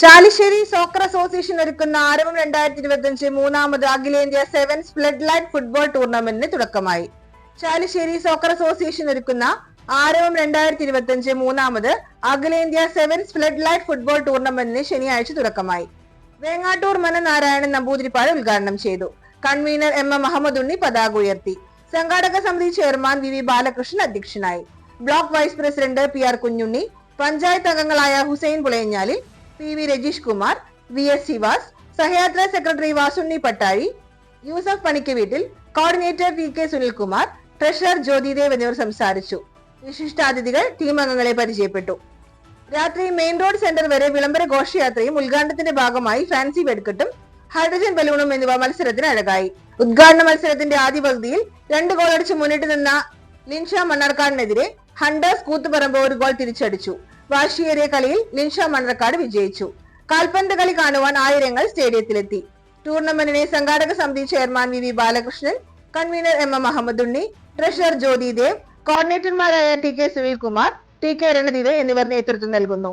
Chalissery soccer association ഒരുക്കുന്ന ആരവം രണ്ടായിരത്തി ഇരുപത്തിയഞ്ച് മൂന്നാമത് അഖിലേന്ത്യാ സെവൻസ് ഫ്ലഡ് ലൈറ്റ് ഫുട്ബോൾ ടൂർണമെന്റിന് തുടക്കമായി. ചാലിശ്ശേരി സോക്കർ അസോസിയേഷൻ ഒരുക്കുന്ന ആരവം രണ്ടായിരത്തി ഇരുപത്തിയഞ്ച് മൂന്നാമത് അഖിലേന്ത്യാ സെവൻസ് ഫ്ലഡ് ലൈറ്റ് ഫുട്ബോൾ ടൂർണമെന്റിന് ശനിയാഴ്ച തുടക്കമായി. വേങ്ങാട്ടൂർ മന നാരായണൻ നമ്പൂതിരിപ്പാട് ഉദ്ഘാടനം ചെയ്തു. Convener M M Muhammad Unni പതാക ഉയർത്തി. സംഘാടക സമിതി ചെയർമാൻ വി വി ബാലകൃഷ്ണൻ അധ്യക്ഷനായി. Block vice president P R Kunhunni panchayat അംഗങ്ങളായ Hussain Pulayanjali P V Rajeesh Kumar V S Shivas Sahayathra secretary Vasunni Pattazhi Yusuf പണിക്ക് വീട്ടിൽ coordinator V K Sunilkumar treasurer Jyothidev എന്നിവർ സംസാരിച്ചു. വിശിഷ്ടാതിഥികൾ ടീം അംഗങ്ങളെ പരിചയപ്പെട്ടു. രാത്രി main road centre വരെ വിളംബര ഘോഷയാത്രയും ഉദ്ഘാടനത്തിന്റെ ഭാഗമായി ഫാൻസി വെടിക്കെട്ടും ഹൈഡ്രജൻ ബലൂണും എന്നിവ മത്സരത്തിന് അഴകായി ഉദ്ഘാടന മത്സരത്തിന്റെ ആദ്യ പകുതിയിൽ രണ്ട് ഗോളടിച്ച് മുന്നിട്ട് നിന്ന ലിൻഷ മണ്ണാർക്കാടിനെതിരെ ഹണ്ടേഴ്സ് കൂത്തുപറമ്പ് ഒരു ഗോൾ തിരിച്ചടിച്ചു. വാശിയേറിയ കളിയിൽ ലിൻഷ മണ്ണർക്കാട് വിജയിച്ചു. കാൽപന്ത് കളി കാണുവാൻ ആയിരങ്ങൾ സ്റ്റേഡിയത്തിലെത്തി. ടൂർണമെന്റിനെ സംഘാടക സമിതി chairman V V Balakrishnan convener M M Muhammad Unni treasurer Jyothi Dev കോർഡിനേറ്റർമാരായ T K Sunilkumar T K Ranadeep എന്നിവർ നേതൃത്വം നൽകുന്നു.